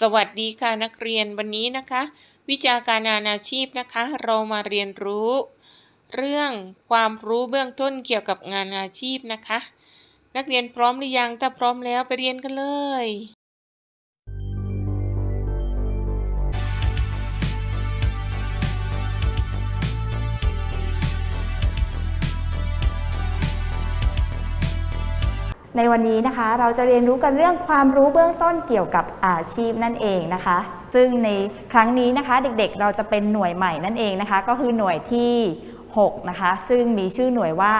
สวัสดีค่ะนักเรียนวันนี้นะคะ วิชาการงานอาชีพนะคะ เรามาเรียนรู้ เรื่องความรู้เบื้องต้นเกี่ยวกับงานอาชีพนะคะ นักเรียนพร้อมหรือยังถ้าพร้อมแล้วไปเรียนกันเลย ในวันนี้นะคะ เราจะเรียนรู้กันเรื่องความรู้เบื้องต้นเกี่ยวกับอาชีพนั่นเองนะคะ ซึ่งในครั้งนี้นะคะเด็กๆ เราจะเป็นหน่วยใหม่นั่นเองนะคะ ก็คือหน่วยที่6นะคะ ซึ่งมีชื่อหน่วยว่า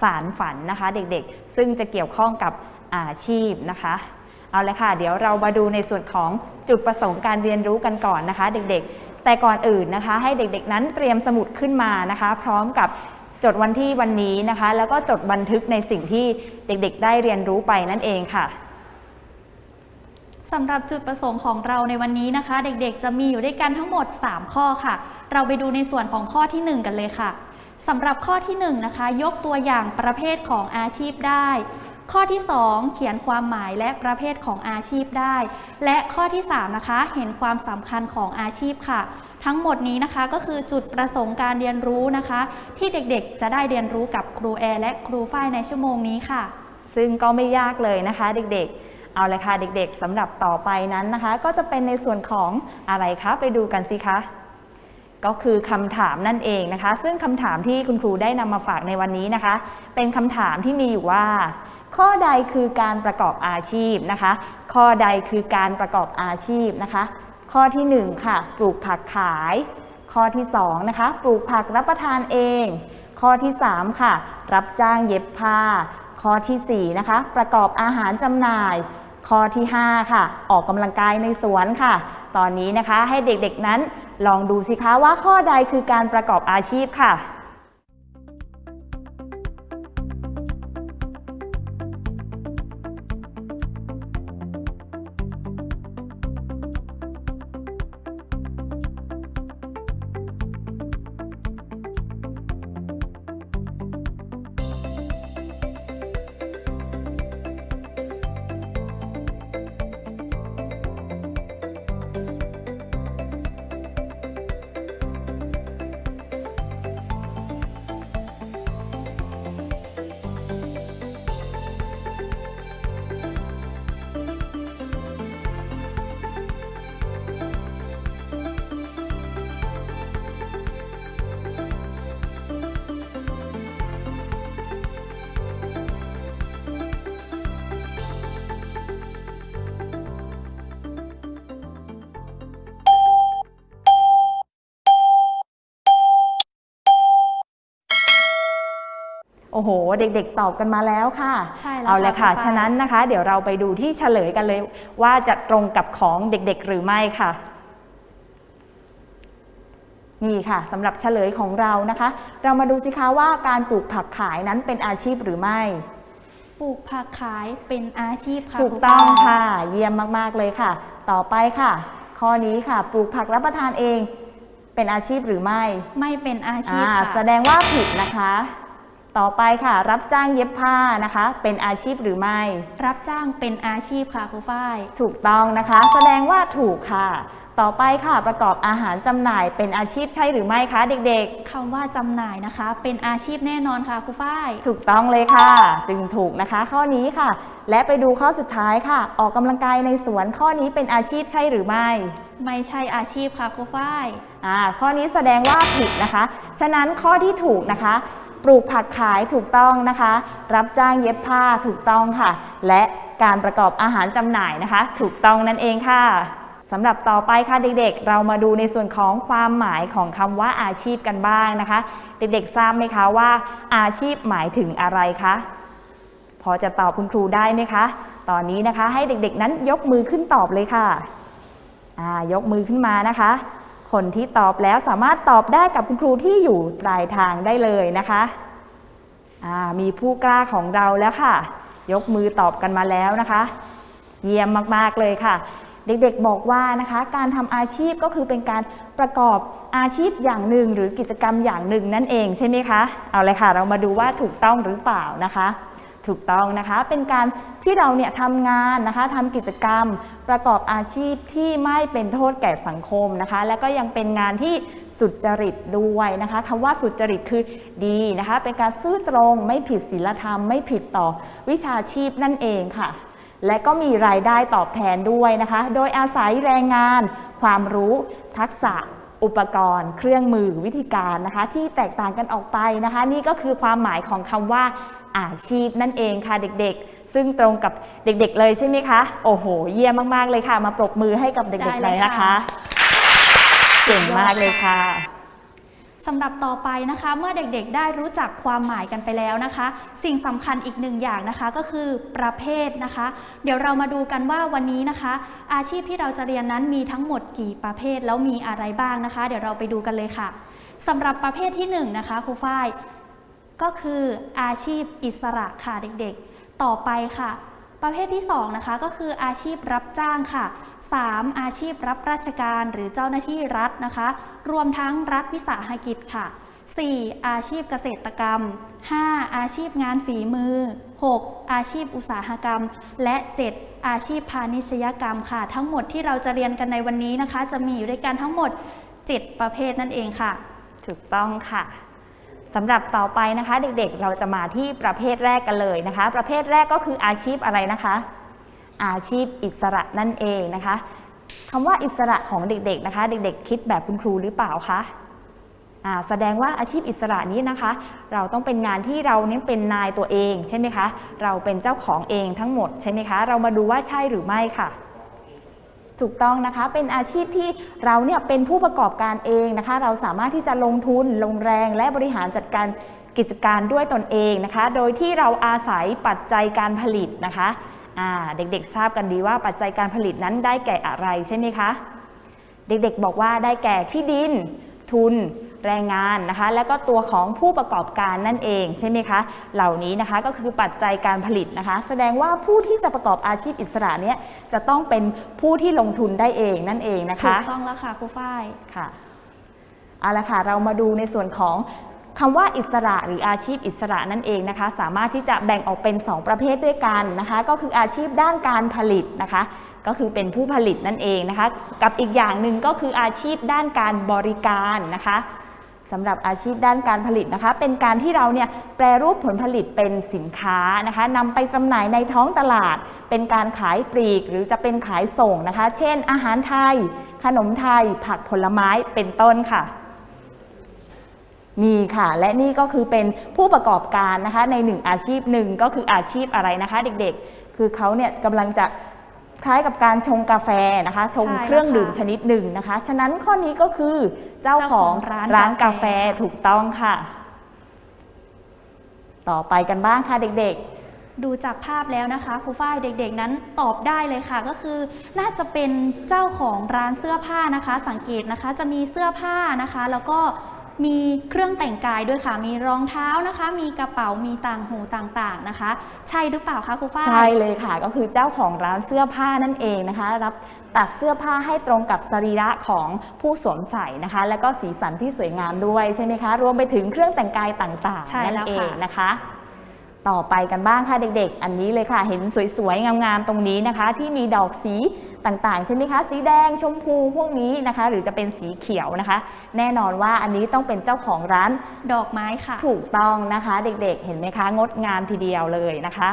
สารฝันนะคะ เด็กๆ ซึ่งจะเกี่ยวข้องกับอาชีพนะคะ เอาละค่ะ เดี๋ยวเรามาดูในส่วนของจุดประสงค์การเรียนรู้กันก่อนนะคะ เด็กๆ แต่ก่อนอื่นนะคะ ให้เด็กๆนั้นเตรียมสมุดขึ้นมานะคะ พร้อมกับ จดวันที่วันนี้นะคะ แล้วก็จดบันทึกในสิ่งที่เด็กๆ ได้เรียนรู้ไปนั่นเองค่ะสำหรับจุดประสงค์ของเราในวันนี้นะคะ เด็กๆ จะมีอยู่ด้วยกันทั้งหมด 3 ข้อค่ะ เราไปดูในส่วนของข้อทีหนึ่1 กันเลยค่ะสำหรับข้อที่1นะคะ ยกตัวอย่างประเภทของอาชีพได้ ข้อที่ 2 เขียนความหมายและประเภทของอาชีพได้ และข้อที่ 3 นะคะ เห็นความสำคัญของอาชีพค่ะ ทั้งหมดนี้นะคะก็คือจุดประสงค์การเรียนรู้นะคะ ที่เด็กๆ จะได้เรียนรู้กับครูแอร์และครูฝ้ายในชั่วโมงนี้ค่ะ ซึ่งก็ไม่ยากเลยนะคะ เด็กๆ เอาเลยค่ะเด็กๆสำหรับต่อไปนั้นนะคะ ก็จะเป็นในส่วนของอะไรคะไปดูกันสิคะก็คือคำถามนั่นเองนะคะ ซึ่งคำถามที่คุณครูได้นำมาฝากในวันนี้นะคะ เป็นคำถามที่มีอยู่ว่า ข้อใดคือการประกอบอาชีพนะคะ ข้อใดคือการประกอบอาชีพนะคะ ข้อที่หนึ่งค่ะปลูกผักขาย ข้อที่สองนะคะปลูกผักรับประทานเอง ข้อที่สามค่ะรับจ้างเย็บผ้า ข้อที่สี่นะคะประกอบอาหารจำหน่าย ข้อที่ห้าค่ะออกกำลังกายในสวนค่ะ ตอนนี้นะคะให้เด็กๆนั้นลองดูสิคะว่าข้อใดคือการประกอบอาชีพค่ะ โอ้โห เด็กๆ ตอบกันมาแล้วค่ะใช่แล้วเอาเลยค่ะ ค่ะคุณฝ้ายฉะนั้นนะคะ เดี๋ยวเราไปดูที่เฉลยกันเลย ว่าจะตรงกับของเด็กๆ หรือไม่ค่ะ นี่ค่ะสำหรับเฉลยของเรานะคะ เรามาดูสิคะว่าการปลูกผักขายนั้นเป็นอาชีพหรือไม่ ปลูกผักขายเป็นอาชีพค่ะถูกครูต้องฝ้ายค่ะ เยี่ยมมากๆเลยค่ะ ต่อไปค่ะ ข้อนี้ค่ะ ปลูกผักรับประทานเอง เป็นอาชีพหรือไม่ไม่เป็นอาชีพอ่าค่ะ แสดงว่าผิดนะคะ ต่อไปค่ะ รับจ้างเย็บผ้านะคะ เป็นอาชีพหรือไม่ รับจ้างเป็นอาชีพค่ะครูฝ้าย ถูกต้องนะคะ แสดงว่าถูกค่ะ ต่อไปค่ะประกอบอาหารจำหน่ายเป็นอาชีพใช่หรือไม่คะเด็กคำว่าจำหน่ายนะคะ เป็นอาชีพแน่นอนค่ะครูฝ้ายๆถูกต้องเลยค่ะ จึงถูกนะคะ ข้อนี้ค่ะ และไปดูข้อสุดท้ายค่ะ ออกกำลังกายในสวนข้อนี้เป็นอาชีพใช่หรือไม่ ไม่ใช่อาชีพค่ะครูฝ้ายอ่าข้อนี้แสดงว่าผิดนะคะ ฉะนั้นข้อที่ถูกนะคะ ปลูกผักขายถูกต้องนะคะ รับจ้างเย็บผ้าถูกต้องค่ะ และการประกอบอาหารจำหน่ายนะคะ ถูกต้องนั่นเองค่ะสำหรับต่อไปค่ะเด็กๆ เรามาดูในส่วนของความหมายของคำว่าอาชีพกันบ้างนะคะ เด็กๆทราบไหมคะว่า อาชีพหมายถึงอะไรคะพอจะตอบคุณครูได้ไหมคะ ตอนนี้นะคะให้เด็กๆนั้นยกมือขึ้นตอบเลยค่ะอ่ายกมือขึ้นมานะคะ คนที่ตอบแล้วสามารถตอบได้กับคุณครูที่อยู่ปลายทางได้เลยนะคะมีผู้กล้าของเราแล้วค่ะ ยกมือตอบกันมาแล้วนะคะ เยี่ยมมากๆเลยค่ะ เด็กๆบอกว่านะคะการทำอาชีพก็คือเป็นการประกอบอาชีพอย่างหนึ่ง หรือกิจกรรมอย่างหนึ่งนั่นเองใช่ไหมคะ เอาเลยค่ะ เรามาดูว่าถูกต้องหรือเปล่านะคะ ถูกต้องนะคะ เป็นการที่เราเนี่ยทำงานนะคะทำกิจกรรมประกอบอาชีพที่ไม่เป็นโทษแก่สังคมนะคะ และก็ยังเป็นงานที่สุจริตด้วยนะคะคำว่าสุจริตคือดีนะคะ เป็นการซื่อตรงไม่ผิดศีลธรรม ไม่ผิดต่อวิชาชีพนั่นเองค่ะ และก็มีรายได้ตอบแทนด้วยนะคะ โดยอาศัยแรงงาน ความรู้ทักษะอุปกรณ์ เครื่องมือวิธีการนะคะ ที่แตกต่างกันออกไปนะคะ นี่ก็คือความหมายของคำว่า อาชีพนั่นเองค่ะเด็กๆ ซึ่งตรงกับเด็กๆเลยใช่ไหมคะ โอ้โห เยี่ยมมากๆเลยค่ะ มาปรบมือให้กับเด็กๆได้เลเลยยนะคะค่ะเก่งมากเลยค่ะสำหรับต่อไปนะคะ เมื่อเด็กๆ ได้รู้จักความหมายกันไปแล้วนะคะ สิ่งสำคัญอีกหนึ่งอย่างนะคะก็คือประเภทนะคะ เดี๋ยวเรามาดูกันว่าวันนี้นะคะ อาชีพที่เราจะเรียนนั้นมีทั้งหมดกี่ประเภทแล้วมีอะไรบ้างนะคะ เดี๋ยวเราไปดูกันเลยค่ะสำหรับประเภทที่หนึ่งนะคะครูฝ้าย ก็คืออาชีพอิสระค่ะเด็กๆ ต่อไปค่ะ ประเภทที่2นะคะก็คืออาชีพรับจ้างค่ะ 3. อาชีพรับราชการหรือเจ้าหน้าที่รัฐนะคะ รวมทั้งรัฐวิสาหกิจค่ะ 4. อาชีพเกษตรกรรม 5. อาชีพงานฝีมือ 6. อาชีพอุตสาหกรรม และ 7. อาชีพพาณิชยกรรมค่ะ ทั้งหมดที่เราจะเรียนกันในวันนี้นะคะ จะมีอยู่ด้วยกันทั้งหมด 7 ประเภทนั่นเองค่ะ ถูกต้องค่ะ สำหรับต่อไปนะคะเด็กๆ เราจะมาที่ประเภทแรกกันเลยนะคะ ประเภทแรกก็คืออาชีพอะไรนะคะ อาชีพอิสระนั่นเองนะคะคำว่าอิสระของเด็กๆนะคะ เด็กๆ คิดแบบคุณครูหรือเปล่าคะแสดงว่าอาชีพอิสระนี้นะคะ เราต้องเป็นงานที่เราเนี่ยเป็นนายตัวเองใช่ไหมคะ เราเป็นเจ้าของเองทั้งหมดใช่ไหมคะ เรามาดูว่าใช่หรือไม่ค่ะ ถูกต้องนะคะ เป็นอาชีพที่เราเนี่ยเป็นผู้ประกอบการเองนะคะ เราสามารถที่จะลงทุน ลงแรง และบริหารจัดการกิจการด้วยตนเองนะคะ โดยที่เราอาศัยปัจจัยการผลิตนะคะเด็กๆทราบกันดีว่าปัจจัยการผลิตนั้นได้แก่อะไรใช่ไหมคะ เด็กๆบอกว่าได้แก่ที่ดิน ทุน แรงงานนะคะ แล้วก็ตัวของผู้ประกอบการนั่นเองใช่ไหมคะ เหล่านี้นะคะก็คือปัจจัยการผลิตนะคะ แสดงว่าผู้ที่จะประกอบอาชีพอิสระเนี่ยจะต้องเป็นผู้ที่ลงทุนได้เองนั่นเองนะถูคะกต้องแล้วค่ะครูฝ้ายค่ะเอาละค่ะเรามาดูในส่วนของคำว่าอิสระหรืออาชีพอิสระนั่นเองนะคะ สามารถที่จะแบ่งออกเป็น 2 ประเภทด้วยกันนะคะ ก็คืออาชีพด้านการผลิตนะคะ ก็คือเป็นผู้ผลิตนั่นเองนะคะ กับอีกอย่างหนึ่งก็คืออาชีพด้านการบริการนะคะ สำหรับอาชีพด้านการผลิตนะคะ เป็นการที่เราเนี่ยแปรรูปผลผลิตเป็นสินค้านะคะนำไปจำหน่ายในท้องตลาด เป็นการขายปลีก หรือจะเป็นขายส่งนะคะ เช่น อาหารไทย ขนมไทย ผักผลไม้เป็นต้นค่ะนี่ค่ะ และนี่ก็คือเป็นผู้ประกอบการนะคะในหนึ่งอาชีพหนึ่งก็คืออาชีพอะไรนะคะ เด็กๆ คือเขาเนี่ยกำลังจะ คล้ายกับการชงกาแฟนะคะ ชงใช่แล้วเครื่องดื่มค่ะชนิดหนึ่งนะคะ ฉะนั้นข้อนี้ก็คือเจ้าของเจ้าของร้านร้านกากาแฟแฟค่ะถูกต้องค่ะ ต่อไปกันบ้างค่ะเด็กดูจากภาพแล้วนะคะครูฝ้ายเด็กๆนั้นตอบได้เลยค่ะ ก็คือ น่าจะเป็นเจ้าของร้านเสื้อผ้านะคะ สังเกตนะคะ จะมีเสื้อผ้านะคะ แล้วก็ มีเครื่องแต่งกายด้วยค่ะ มีรองเท้านะคะ มีกระเป๋า มีต่างหูต่างๆนะคะ ใช่หรือเปล่าคะครูฝ้ายๆใช่เลยค่ะ ก็คือเจ้าของร้านเสื้อผ้านั่นเองนะคะ รับตัดเสื้อผ้าให้ตรงกับสรีระของผู้สวมใส่นะคะ แล้วก็สีสันที่สวยงามด้วยใช่ไหมคะ รวมไปถึงเครื่องแต่งกายต่างใช่ๆนั่แล้นวเอค่ะงนะคะ ต่อไปกันบ้างค่ะเด็ก ๆ อันนี้เลยค่ะ เห็นสวยๆ งามๆ ตรงนี้นะคะ ที่มีดอกสีต่างๆ ใช่ไหมคะ สีแดงชมพูพวกนี้นะคะ หรือจะเป็นสีเขียวนะคะ แน่นอนว่าอันนี้ต้องเป็นเจ้าของร้านดอกไม้ค่ะ ถูกต้องนะคะ เด็กๆ เห็นไหมคะ งดงามทีเดียวเลยนะคะ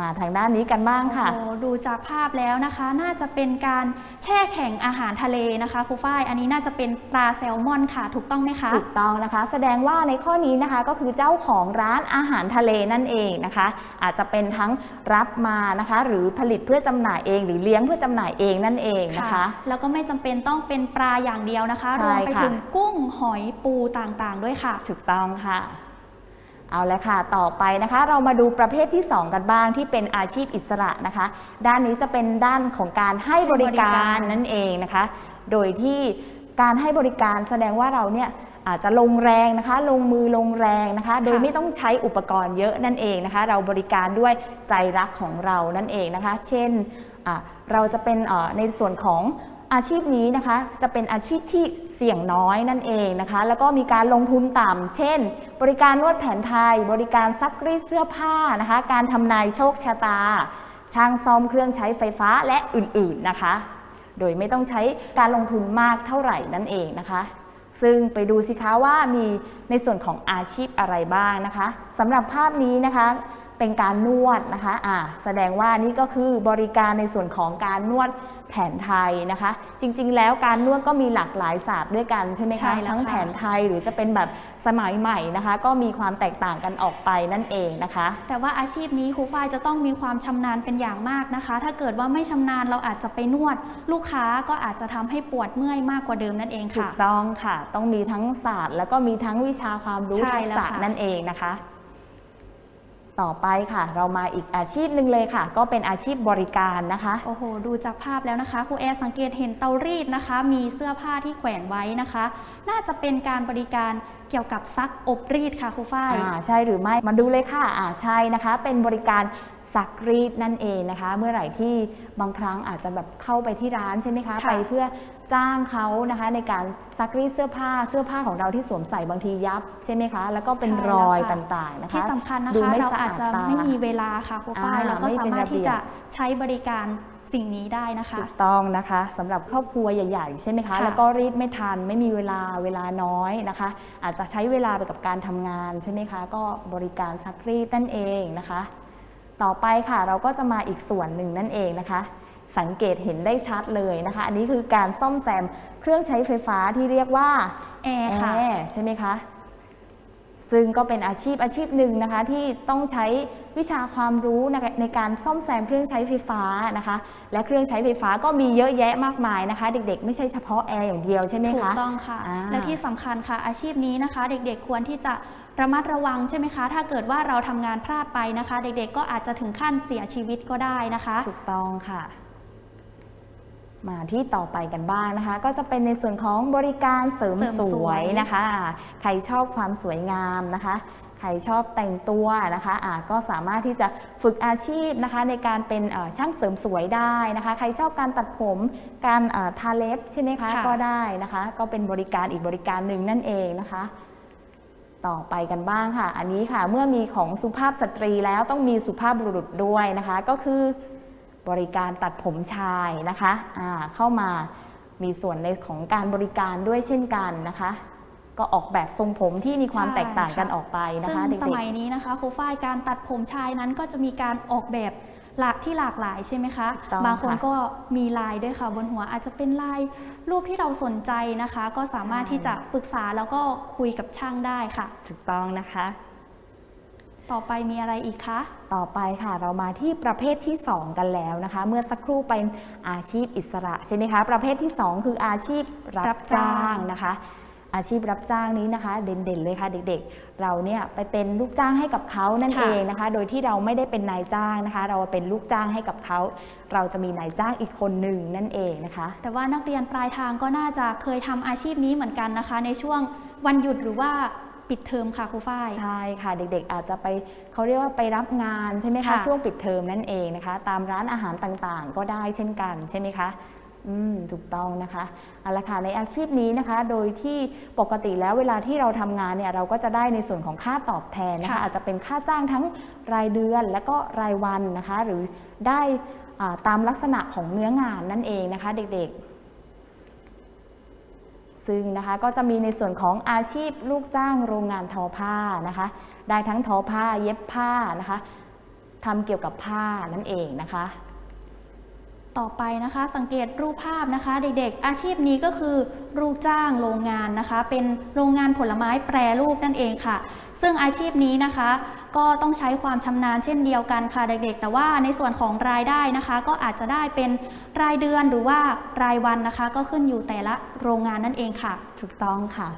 มาทางด้านนี้กันบ้างค่ะ โอ้โหดูจากภาพแล้วนะคะ น่าจะเป็นการแช่แข็งอาหารทะเลนะคะครูฝ้ายอันนี้น่าจะเป็นปลาแซลมอนค่ะ ถูกต้องไหมคะ ถูกต้องนะคะ แสดงว่าในข้อนี้นะคะก็คือเจ้าของร้านอาหารทะเลนั่นเองนะคะ อาจจะเป็นทั้งรับมานะคะ หรือผลิตเพื่อจำหน่ายเอง หรือเลี้ยงเพื่อจำหน่ายเองนั่นเองนะคะ แล้วก็ไม่จำเป็นต้องเป็นปลาอย่างเดียวนะคะใช่รวมไปค่ะ ถึงกุ้งหอยปูต่างๆ ด้วยค่ะ ถูกต้องค่ะ เอาละค่ะ ต่อไปนะคะ เรามาดูประเภทที่ 2 กันบ้างที่เป็นอาชีพอิสระนะคะ ด้านนี้จะเป็นด้านของการให้บริกาให้บริการรนั่นเองนะคะ โดยที่การให้บริการแสดงว่าเราเนี่ยอาจจะลงแรงนะคะ ลงมือลงแรงนะคะ โดยไม่ต้องใช้อุปกรณ์เยอะนั่นเองนะคะ เราบริการด้วยใจรักของเรานั่นเองนะคะ เช่นอะเราจะเป็นเอ่อในส่วนของ อาชีพนี้นะคะจะเป็นอาชีพที่เสี่ยงน้อยนั่นเองนะคะ แล้วก็มีการลงทุนต่ำเช่น บริการนวดแผนไทย บริการซักรีดเสื้อผ้านะคะ การทำนายโชคชะตา ช่างซ่อมเครื่องใช้ไฟฟ้าและอื่นๆนะคะ โดยไม่ต้องใช้การลงทุนมากเท่าไหร่นั่นเองนะคะ ซึ่งไปดูสิคะว่ามีในส่วนของอาชีพอะไรบ้างนะคะสำหรับภาพนี้นะคะ เป็นการนวดนะคะอ่าแสดงว่านี่ก็คือบริการในส่วนของการนวดแผนไทยนะคะ จริงๆ แล้วการนวดก็มีหลากหลายศาสตร์ด้วยกันใช่ไหมใช่คะแล้วทั้งค่ะแผนไทยหรือจะเป็นแบบสมัยใหม่นะคะ ก็มีความแตกต่างกันออกไปนั่นเองนะคะ แต่ว่าอาชีพนี้ครูฝ้ายจะต้องมีความชำนาญเป็นอย่างมากนะคะ ถ้าเกิดว่าไม่ชำนาญเราอาจจะไปนวด ลูกค้าก็อาจจะทำให้ปวดเมื่อยมากกว่าเดิมนั่นเองถูค่ะกต้องค่ะ ต้องมีทั้งศาสตร์ แล้วก็มีทั้งวิชาความรู้ใช่ทักแล้วษะค่ะนั่นเองนะคะ ต่อไปค่ะ เรามาอีกอาชีพหนึ่งเลยค่ะ ก็เป็นอาชีพบริการนะคะ โอ้โห ดูจากภาพแล้วนะคะครูแอร์สังเกตเห็นเตารีดนะคะ มีเสื้อผ้าที่แขวนไว้นะคะ น่าจะเป็นการบริการเกี่ยวกับซักอบรีดค่ะครูฝ้าย อ่าใช่หรือไม่มาดูเลยค่ะอ่าใช่นะคะ เป็นบริการ ซักรีดนั่นเองนะคะ เมื่อไหร่ที่บางครั้งอาจจะแบบเข้าไปที่ร้านใช่ไหมคะค่ะไปเพื่อจ้างเขานะคะ ในการซักรีดเสื้อผ้าเสื้อผ้าของเราที่สวมใส่บางทียับใช่ไหมคะ แล้วก็เป็นใช่รอยแล้วค่ะต่างๆนะคะที่สำคัญนะดูคะไม่เราสะอาจจะตไม่มีเวลาค่ะครูฝ้ายอ่าเราก็ไม่สาเป็นมารถระเบีที่ยบจะใช้บริการสิ่งนี้ได้นะคะถูกต้องนะคะสำหรับครอบครัวใหญ่ๆ ใช่ไหมคะค่ะแล้วก็รีดไม่ทันไม่มีเวลาเวลาน้อยนะคะ อาจจะใช้เวลาไปกับการทำงานใช่ไหมคะ ก็บริการซักรีดนั่นเองนะคะ ต่อไปค่ะเราก็จะมาอีกส่วนหนึ่งนั่นเองนะคะ สังเกตเห็นได้ชัดเลยนะคะ อันนี้คือการซ่อมแซมเครื่องใช้ไฟฟ้าที่เรียกว่าแอร์ค่ะแอร์ใช่ไหมคะซึ่งก็เป็นอาชีพอาชีพหนึ่งนะคะที่ต้องใช้วิชาความรู้ในในการซ่อมแซมเครื่องใช้ไฟฟ้านะคะ และเครื่องใช้ไฟฟ้าก็มีเยอะแยะมากมายนะคะ เด็กๆ ไม่ใช่เฉพาะแอร์อย่างเดียวใช่ไหมถูกคะต้องค่ะอ่าและที่สำคัญค่ะอาชีพนี้นะคะ เด็กๆควรที่จะ ระมัดระวังใช่ไหมคะ ถ้าเกิดว่าเราทำงานพลาดไปนะคะ เด็กๆ ก็อาจจะถึงขั้นเสียชีวิตก็ได้นะคะ ถูกต้องค่ะ มาที่ต่อไปกันบ้างนะคะ ก็จะเป็นในส่วนของบริการเสริมเสริมสสววย ยนะคะ ใครชอบความสวยงามนะคะ ใครชอบแต่งตัวนะคะอ่าก็สามารถที่จะฝึกอาชีพนะคะ ในการเป็นเอ่อช่างเสริมสวยได้นะคะ ใครชอบการตัดผม การเอ่อทาเล็บใช่ไหมคะ ค่ะ ก็ได้นะคะ ก็เป็นบริการอีกบริการหนึ่งนั่นเองนะคะ ต่อไปกันบ้างค่ะ อันนี้ค่ะเมื่อมีของสุภาพสตรีแล้วต้องมีสุภาพบุรุษด้วยนะคะ ก็คือบริการตัดผมชายนะคะอ่าเข้ามามีส่วนในของการบริการด้วยเช่นกันนะคะ ก็ออกแบบทรงผมที่มีความใช่แตกต่างกันค่ะออกไปนะซึ่งคะเด็สกมัยนี้นะคะครูฝ้ายการตัดผมชายนั้นก็จะมีการออกแบบ หลากที่หลากหลายใช่ไหมคะถูกต้องบางคนค่ะก็มีลายด้วยค่ะบนหัวอาจจะเป็นลายรูปที่เราสนใจนะคะ ก็สามารถใช่ที่จะปรึกษาแล้วก็คุยกับช่างได้ค่ะๆถูกต้องนะคะ ต่อไปมีอะไรอีกคะ ต่อไปค่ะเรามาที่ประเภทที่ 2 กันแล้วนะคะ เมื่อสักครู่เป็นอาชีพอิสระใช่ไหมคะ ประเภทที่ 2 คืออาชีพรับรับจ้าจ้างงนะคะ อาชีพรับจ้างนี้นะคะ เด่นๆเลยค่ะเด็กๆ เราเนี่ยไปเป็นลูกจ้างให้กับเขานั่นค่ะเองนะคะ โดยที่เราไม่ได้เป็นนายจ้างนะคะ เราเป็นลูกจ้างให้กับเขา เราจะมีนายจ้างอีกคนหนึ่งนั่นเองนะคะ แต่ว่านักเรียนปลายทางก็น่าจะเคยทำอาชีพนี้เหมือนกันนะคะ ในช่วงวันหยุดหรือว่าปิดเทอมค่ะครูฝ้ายใช่ค่ะเด็กๆ อาจจะไปเขาเรียกว่าไปรับงานใช่ไหมคะค่ะช่วงปิดเทอมนั่นเองนะคะ ตามร้านอาหารต่างๆ ก็ได้เช่นกันใช่ไหมคะ อืมถูกต้องนะคะเอาละค่ะในอาชีพนี้นะคะ โดยที่ปกติแล้วเวลาที่เราทำงานเนี่ยเราก็จะได้ในส่วนของค่าตอบแทนนะคะค่ะอาจจะเป็นค่าจ้างทั้งรายเดือนและก็รายวันนะคะ หรือได้อ่าตามลักษณะของเนื้องานนั่นเองนะคะ เด็กๆ ซึ่งนะคะก็จะมีในส่วนของอาชีพลูกจ้างโรงงานทอผ้านะคะ ได้ทั้งทอผ้าเย็บผ้านะคะทำเกี่ยวกับผ้านั่นเองนะคะ ต่อไปนะคะสังเกตรูปภาพนะคะ เด็กๆ อาชีพนี้ก็คือลูกจ้างโรงงานนะคะ เป็นโรงงานผลไม้แปรรูปนั่นเองค่ะ ซึ่งอาชีพนี้นะคะ ก็ต้องใช้ความชำนาญเช่นเดียวกันค่ะเด็กๆ แต่ว่าในส่วนของรายได้นะคะ ก็อาจจะได้เป็นรายเดือนหรือว่ารายวันนะคะ ก็ขึ้นอยู่แต่ละโรงงานนั่นเองค่ะ ถูกต้องค่ะ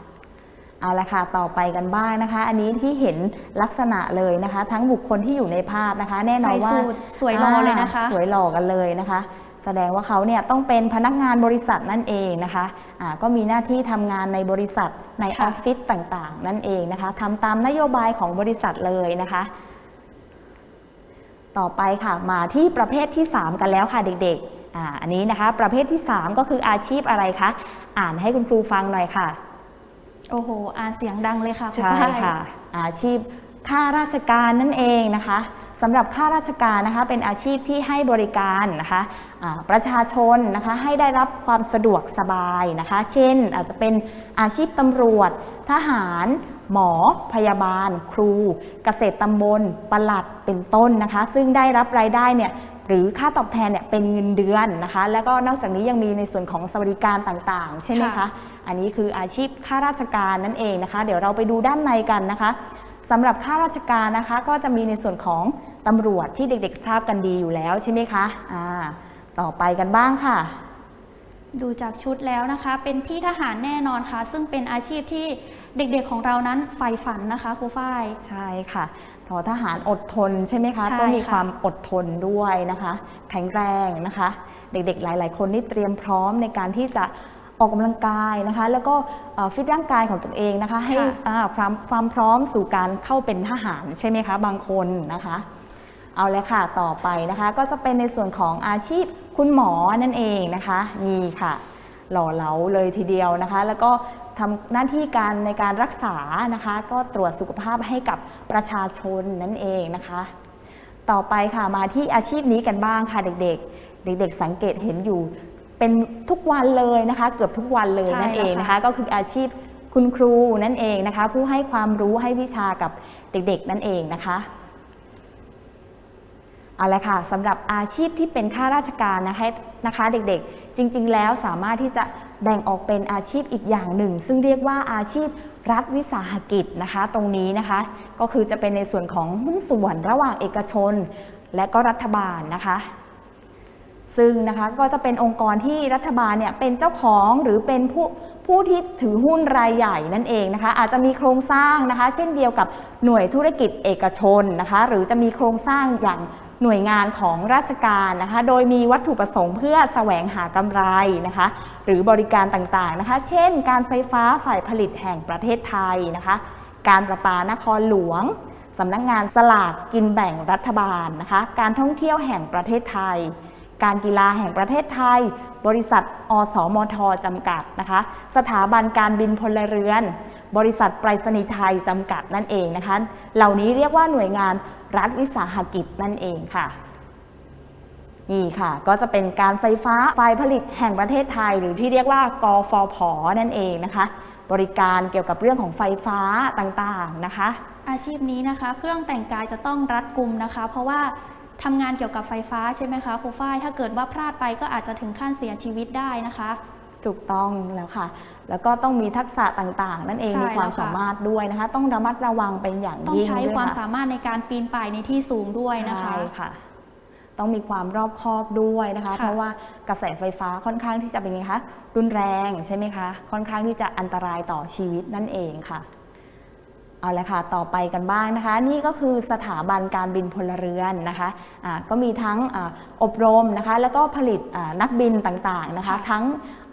เอาละค่ะ ต่อไปกันบ้างนะคะ อันนี้ที่เห็นลักษณะเลยนะคะ ทั้งบุคคลที่อยู่ในภาพนะคะ แน่นอนว่าใส่สูทสวยหล่อเลยนะคะาสวยหล่อกันเลยนะคะ แสดงว่าเขาเนี่ยต้องเป็นพนักงานบริษัทนั่นเองนะคะอ่าก็มีหน้าที่ทำงานในบริษัทในอค่ะอฟฟิศต่างๆ นั่นเองนะคะทำตามนโยบายของบริษัทเลยนะคะ ต่อไปค่ะมาที่ประเภทที่ 3 กันแล้วค่ะเด็กๆอ่าอันนี้นะคะ ประเภทที่ 3 ก็คืออาชีพอะไรคะอ่านให้คุณครูฟังหน่อยค่ะ โอ้โห อ่านเสียงดังเลยค่ะคุณใช่ฝ้ายค่ะ อาชีพข้าราชการนั่นเองนะคะ สำหรับข้าราชการนะคะเป็นอาชีพที่ให้บริการนะคะอ่าประชาชนนะคะให้ได้รับความสะดวกสบายนะคะ เช่นอาจจะเป็นอาชีพตำรวจ ทหาร หมอ พยาบาล ครู เกษตรตำบลปลัดเป็นต้นนะคะ ซึ่งได้รับรายได้เนี่ยหรือค่าตอบแทนเนี่ยเป็นเงินเดือนนะคะ แล้วก็นอกจากนี้ยังมีในส่วนของสวัสดิการต่างๆ ใช่ไหมคะ อันนี้คืออาชีพข้าราชการนั่นเองนะคะ เดี๋ยวเราไปดูด้านในกันนะคะ สำหรับข้าราชการนะคะก็จะมีในส่วนของตำรวจที่เด็กๆทราบกันดีอยู่แล้วใช่ไหมคะอ่าต่อไปกันบ้างค่ะ ดูจากชุดแล้วนะคะ เป็นพี่ทหารแน่นอนค่ะ ซึ่งเป็นอาชีพที่เด็กๆของเรานั้นใฝ่ฝันนะคะครูฝ้าย ใช่ค่ะทอทหารอดทนใช่ไหมคะ ใช่ต้องมีค่ะ ความอดทนด้วยนะคะ แข็งแรงนะคะ เด็กๆหลาย ๆ คนนี่เตรียมพร้อมในการที่จะ ออกกำลังกายนะคะ แล้วก็เอ่อฟิตร่างกายของตัวเองนะคะ ให้อ่าความความพร้อมสู่การเข้าเป็นทหารใช่ไหมคะ บางคนนะคะ เอาเลยค่ะต่อไปนะคะ ก็จะเป็นในส่วนของอาชีพคุณหมอนั่นเองนะคะนี่ค่ะ หล่อเหลาเลยทีเดียวนะคะ แล้วก็ทำหน้าที่การในการรักษานะคะ ก็ตรวจสุขภาพให้กับประชาชนนั่นเองนะคะ ต่อไปค่ะมาที่อาชีพนี้กันบ้างค่ะเด็กๆ เด็กๆ สังเกตเห็นอยู่ เป็นทุกวันเลยนะคะเกือบทุกวันเลยใช่นั่นเองแล้วนะค่ะคะก็คืออาชีพคุณครูนั่นเองนะคะ ผู้ให้ความรู้ให้วิชากับเด็กๆนั่นเองนะคะเอาละค่ะสำหรับอาชีพที่เป็นข้าราชการนะคะนะคะเด็กๆ จริง ๆ แล้วสามารถที่จะแบ่งออกเป็นอาชีพอีกอย่างหนึ่ง ซึ่งเรียกว่าอาชีพรัฐวิสาหกิจนะคะ ตรงนี้นะคะ ก็คือจะเป็นในส่วนของหุ้นส่วนระหว่างเอกชน และก็รัฐบาลนะคะ ซึ่งนะคะก็จะเป็นองค์กรที่รัฐบาลเนี่ยเป็นเจ้าของหรือเป็นผู้ผู้ที่ถือหุ้นรายใหญ่นั่นเองนะคะ อาจจะมีโครงสร้างนะคะ เช่นเดียวกับหน่วยธุรกิจเอกชนนะคะ หรือจะมีโครงสร้างอย่างหน่วยงานของราชการนะคะ โดยมีวัตถุประสงค์เพื่อแสวงหากำไรนะคะ หรือบริการต่างๆนะคะ เช่น การไฟฟ้าฝ่ายผลิตแห่งประเทศไทยนะคะ การประปานครหลวงสำนักงานสลากกินแบ่งรัฐบาลนะคะ การท่องเที่ยวแห่งประเทศไทย การกีฬาแห่งประเทศไทย บริษัท อสมทจำกัดนะคะ สถาบันการบินพลเรือน บริษัทไปรษณีย์ไทยจำกัดนั่นเองนะคะ เหล่านี้เรียกว่าหน่วยงานรัฐวิสาหกิจนั่นเองค่ะนี่ค่ะ ก็จะเป็นการไฟฟ้าฝ่ายผลิตแห่งประเทศไทย หรือที่เรียกว่ากฟผนั่นเองนะคะ บริการเกี่ยวกับเรื่องของไฟฟ้าต่างๆนะคะ อาชีพนี้นะคะ เครื่องแต่งกายจะต้องรัดกุมนะคะ เพราะว่า ทำงานเกี่ยวกับไฟฟ้าใช่ไหมคะครูฝ้ายถ้าเกิดว่าพลาดไปก็อาจจะถึงขั้นเสียชีวิตได้นะคะ ถูกต้องแล้วค่ะ แล้วก็ต้องมีทักษะต่างๆ นั่นเองใช่มีความแล้วค่ะ สามารถด้วยนะคะ ต้องระมัดระวังเป็นอย่างต้องยิ่งใช้ด้วยความค่ะสามารถในการปีนป่ายในที่สูงด้วยนะคะ ใช่ค่ะ ต้องมีความรอบคอบด้วยนะคะ ค่ะ เพราะว่ากระแสไฟฟ้าค่อนข้างที่จะเป็นไงคะรุนแรงใช่ไหมคะ ค่อนข้างที่จะอันตรายต่อชีวิตนั่นเองค่ะ เอาละค่ะ ต่อไปกันบ้างนะคะ นี่ก็คือสถาบันการบินพลเรือนนะคะะก็มีทั้งอาอบรมนะคะ แล้วก็ผลิตอ่านักบินต่างๆนะคะค่ะทั้ง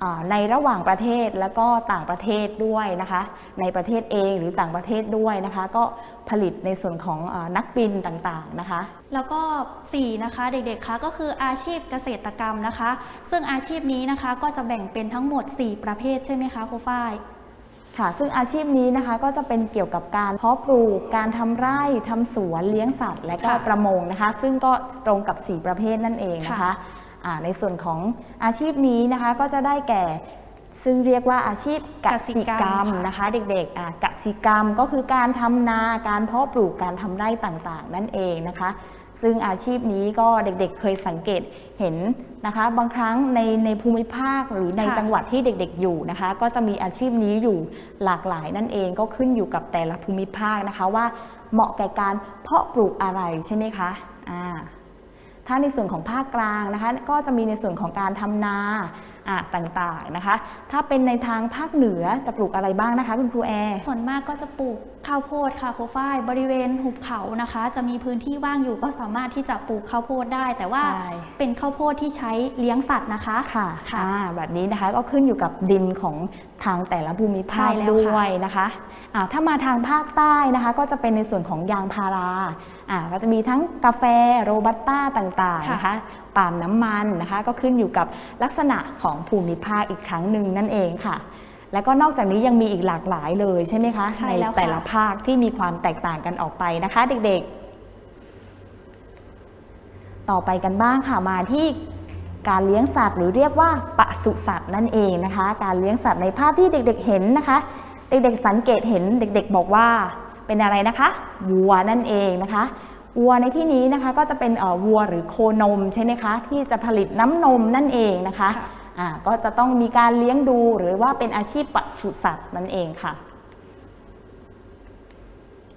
อ่าในระหว่างประเทศแล้วก็ต่างประเทศด้วยนะคะ ในประเทศเองหรือต่างประเทศด้วยนะคะ ก็ผลิตในส่วนของอานักบินต่างๆนะคะ แล้วก็ 4 นะคะเด็กๆคะก็คืออาชีพเกษตรกรรมนะคะ ซึ่งอาชีพนี้นะคะก็จะแบ่งเป็นทั้งหมด 4 ประเภทใช่ไหมคะครูฝ้าย ค่ะ ซึ่งอาชีพนี้นะคะก็จะเป็นเกี่ยวกับการเพาะปลูก การทำไร่ทำสวนเลี้ยงสัตว์ และก็ค่ะประมงนะคะ ซึ่งก็ตรงกับ 4 ประเภทนั่นเองนะคะค่ะอ่าในส่วนของอาชีพนี้นะคะก็จะได้แก่ซึ่งเรียกว่าอาชีพกสิกรรมนะคะเด็กๆอ่ากสิกรรมก็คือการทำนา การเพาะปลูก การทำไร่ต่างๆ นั่นเองนะคะ ซึ่งอาชีพนี้ก็เด็กๆเคยสังเกตเห็นนะคะ บางครั้งในในภูมิภาคหรือในค่ะจังหวัดที่เด็กๆอยู่นะคะ ก็จะมีอาชีพนี้อยู่หลากหลายนั่นเองก็ขึ้นอยู่กับแต่ละภูมิภาคนะคะว่าเหมาะแก่การเพาะปลูกอะไรใช่ไหมคะอ่าถ้าในส่วนของภาคกลางนะคะ ก็จะมีในส่วนของการทำนาอ่า ต่างๆนะคะ ถ้าเป็นในทางภาคเหนือจะปลูกอะไรบ้างนะคะ คุณครูแอร์ส่วนมากก็จะปลูกข้าวโพดค่ะครูฝ้ายบริเวณหุบเขานะคะ จะมีพื้นที่ว่างอยู่ก็สามารถที่จะปลูกข้าวโพดได้ แต่ว่าใช่เป็นข้าวโพดที่ใช้เลี้ยงสัตว์นะคะค่ะค่ะอ่าแบบนี้นะคะก็ขึ้นอยู่กับดินของทางแต่ละภูมิใช่ภาคแล้วด้ค่ะวยนะคะอ่าถ้ามาทางภาคใต้นะคะ ก็จะเป็นในส่วนของยางพารา อ่าก็จะมีทั้งกาแฟโรบัสต้าต่างๆนะคะปาล์มน้ำมันนะคะ ก็ขึ้นอยู่กับลักษณะของภูมิภาคอีกครั้งหนึ่งนั่นเองค่ะ แล้วก็นอกจากนี้ยังมีอีกหลากหลายเลยใช่ไหมคะใช่แล้วค่ะแต่ละภาคที่มีความแตกต่างกันออกไปนะคะ เด็กๆ ต่อไปกันบ้างค่ะมาที่การเลี้ยงสัตว์หรือเรียกว่าปศุสัตว์นั่นเองนะคะ การเลี้ยงสัตว์ในภาพที่เด็กๆเห็นนะคะ เด็กๆสังเกตเห็นเด็ก ๆ บอกว่า เป็นอะไรนะคะวัวนั่นเองนะคะวัวในที่นี้นะคะก็จะเป็นเอ่อวัวหรือโคนมใช่ไหมคะที่จะผลิตน้ำนมนั่นเองนะคะค่ะอ่าก็จะต้องมีการเลี้ยงดูหรือว่าเป็นอาชีพปศุสัตว์นั่นเองค่ะ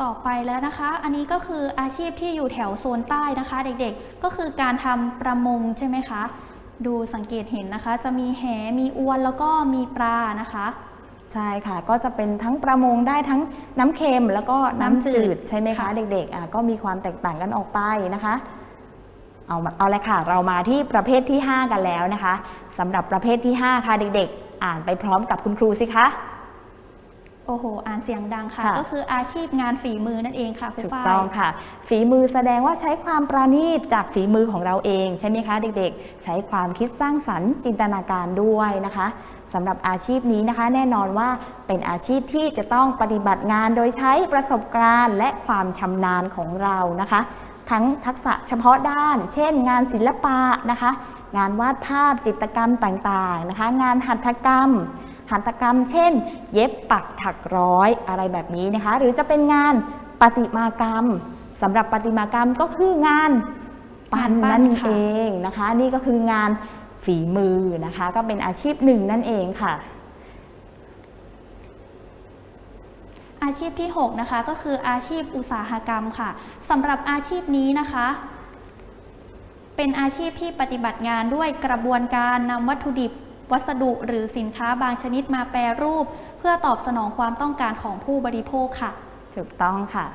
ต่อไปแล้วนะคะ อันนี้ก็คืออาชีพที่อยู่แถวโซนใต้นะคะ เด็กๆก็คือการทำประมงใช่ไหมคะ ดูสังเกตเห็นนะคะ จะมีแหมีอวนแล้วก็มีปลานะคะ ใช่ค่ะ ก็จะเป็นทั้งประมงได้ทั้งน้ำเค็มแล้วก็น้ำน้ำจืจืดดใช่ไหมคะค่ะเด็กๆอะก็มีความแตกต่างกันออกไปนะคะเอามาเอาเลยค่ะ เรามาที่ประเภทที่ 5 กันแล้วนะคะสำหรับประเภทที่ 5 ค่ะเด็กๆ อ่านไปพร้อมกับคุณครูสิคะ โอ้โห อ่านเสียงดังค่ะ ค่ะ ก็คืออาชีพงานฝีมือนั่นเองค่ะครูถูกฝ้าย ต้องค่ะ ฝีมือแสดงว่าใช้ความประณีตจากฝีมือของเราเองใช่ไหมคะเด็กๆ ใช้ความคิดสร้างสรรค์จินตนาการด้วยนะคะสำหรับอาชีพนี้นะคะ แน่นอนว่าเป็นอาชีพที่จะต้องปฏิบัติงานโดยใช้ประสบการณ์และความชำนาญของเรานะคะ ทั้งทักษะเฉพาะด้าน เช่น งานศิลปะนะคะ งานวาดภาพจิตรกรรมต่างๆนะคะ งานหัตถกรรม หัตถกรรม เช่น เย็บปักถักร้อยอะไรแบบนี้นะคะ หรือจะเป็นงานประติมากรรมสำหรับประติมากรรมก็คืองานปั้นงานปั้นนั่นเองนะคะ นี่ก็คืองานฝีมือนะคะ ก็เป็นอาชีพหนึ่งนั่นเองค่ะ อาชีพที่ 6 นะคะ ก็คืออาชีพอุตสาหกรรมค่ะสำหรับอาชีพนี้นะคะ เป็นอาชีพที่ปฏิบัติงานด้วยกระบวนการนำวัตถุดิบ วัสดุหรือสินค้าบางชนิดมาแปรรูป เพื่อตอบสนองความต้องการของผู้บริโภคค่ะ ถูกต้องค่ะ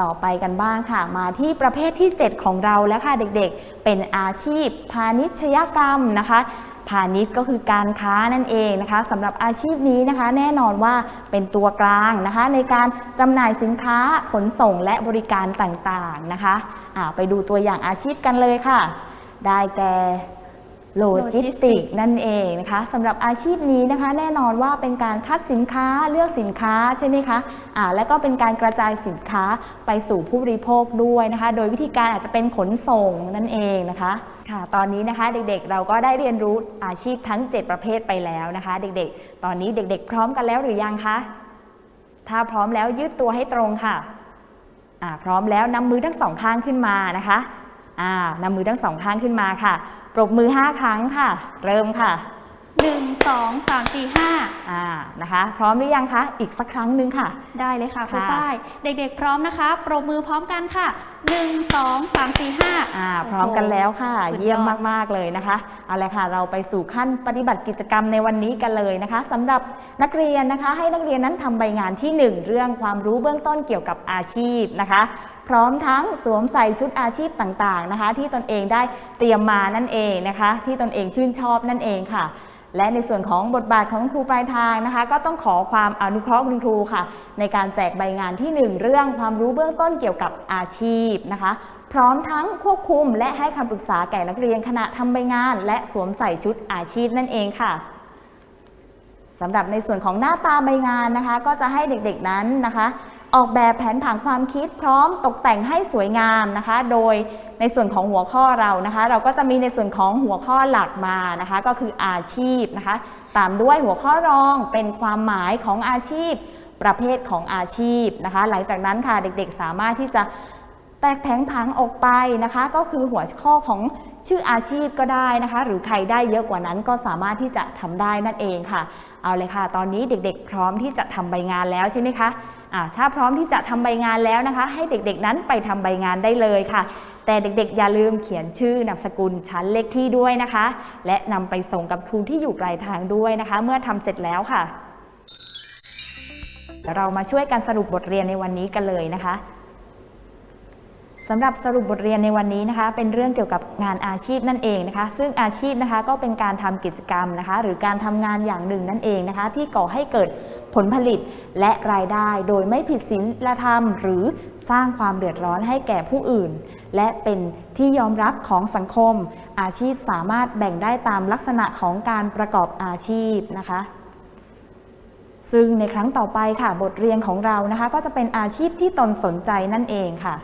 ต่อไปกันบ้างค่ะ มาที่ประเภทที่ 7 ของเราแล้วค่ะเด็กๆ เป็นอาชีพ พาณิชยกรรมนะคะพาณิชย์ก็คือการค้านั่นเองนะคะสำหรับอาชีพนี้นะคะ แน่นอนว่าเป็นตัวกลางนะคะ ในการจำหน่ายสินค้าขนส่งและบริการต่างๆนะคะอ่าไปดูตัวอย่างอาชีพกันเลยค่ะ ได้แก่ โลจิสติกนั่นเองนะคะสำหรับอาชีพนี้นะคะแน่นอนว่าเป็นการคัดสินค้าเลือกสินค้าใช่ไหมคะอ่าแล้วก็เป็นการกระจายสินค้าไปสู่ผู้บริโภคด้วยนะคะ โดยวิธีการอาจจะเป็นขนส่งนั่นเองนะคะค่ะตอนนี้นะคะเด็กๆเราก็ได้เรียนรู้อาชีพทั้ง 7 ประเภทไปแล้วนะคะ เด็กๆ ตอนนี้เด็กๆ พร้อมกันแล้วหรือยังคะถ้าพร้อมแล้วยืดตัวให้ตรงค่ะอ่าพร้อมแล้วนำมือทั้งสองข้างขึ้นมานะคะอ่านำมือทั้งสองข้างขึ้นมาค่ะ ปรบมือ 5 ครั้งค่ะ เริ่มค่ะ 1 2 3 4 5 อ่านะคะ พร้อมหรือยังคะอีกสักครั้งหนึ่งค่ะ ได้เลยค่ะครูค่ะ ฝ้าย เด็กๆ พร้อมนะคะ ปรบมือพร้อมกันค่ะ 1 2 3 4 5 อ่าพร้อมกันแล้วค่ะ สุดยอด เยี่ยมมาก ๆ เลยนะคะเอาละค่ะ เราไปสู่ขั้นปฏิบัติกิจกรรมในวันนี้กันเลยนะคะสำหรับนักเรียนนะคะ ให้นักเรียนนั้นทำใบงานที่1เรื่องความรู้เบื้องต้นเกี่ยวกับอาชีพนะคะ พร้อมทั้งสวมใส่ชุดอาชีพต่างๆนะคะ ที่ตนเองได้เตรียมมานั่นเองนะคะ ที่ตนเองชื่นชอบนั่นเองค่ะและในส่วนของบทบาทของครูปลายทางนะคะ ก็ต้องขอความอนุเคราะห์คุณครูค่ะ ในการแจกใบงานที่ 1 เรื่องความรู้เบื้องต้นเกี่ยวกับอาชีพนะคะ พร้อมทั้งควบคุมและให้คำปรึกษาแก่นักเรียนขณะทำใบงาน และสวมใส่ชุดอาชีพนั่นเองค่ะสำหรับในส่วนของหน้าตาใบงานนะคะ ก็จะให้เด็กๆนั้นนะคะ ออกแบบแผนผังความคิดพร้อมตกแต่งให้สวยงามนะคะ โดยในส่วนของหัวข้อเรานะคะ เราก็จะมีในส่วนของหัวข้อหลักมานะคะ ก็คืออาชีพนะคะ ตามด้วยหัวข้อรองเป็นความหมายของอาชีพ ประเภทของอาชีพนะคะ หลังจากนั้นค่ะเด็กๆ สามารถที่จะแตกแผงผังออกไปนะคะ ก็คือหัวข้อของชื่ออาชีพก็ได้นะคะ หรือใครได้เยอะกว่านั้นก็สามารถที่จะทำได้นั่นเองค่ะ เอาเลยค่ะ ตอนนี้เด็กๆ พร้อมที่จะทำใบงานแล้วใช่ไหมคะ ถ้าพร้อมที่จะทำใบงานแล้วนะคะ ให้เด็กๆนั้นไปทำใบงานได้เลยค่ะ แต่เด็กๆ อย่าลืมเขียนชื่อนามสกุลชั้นเลขที่ด้วยนะคะ และนำไปส่งกับครูที่อยู่ปลายทางด้วยนะคะ เมื่อทำเสร็จแล้วค่ะเรามาช่วยกันสรุปบทเรียนในวันนี้กันเลยนะคะ สำหรับสรุปบทเรียนในวันนี้นะคะ เป็นเรื่องเกี่ยวกับงานอาชีพนั่นเองนะคะ ซึ่งอาชีพนะคะก็เป็นการทำกิจกรรมนะคะ หรือการทำงานอย่างหนึ่งนั่นเองนะคะ ที่ก่อให้เกิดผลผลิตและรายได้ โดยไม่ผิดศีลธรรม หรือสร้างความเดือดร้อนให้แก่ผู้อื่น และเป็นที่ยอมรับของสังคม อาชีพสามารถแบ่งได้ตามลักษณะของการประกอบอาชีพนะคะซึ่งในครั้งต่อไปค่ะ บทเรียนของเรานะคะ ก็จะเป็นอาชีพที่ตนสนใจนั่นเองค่ะ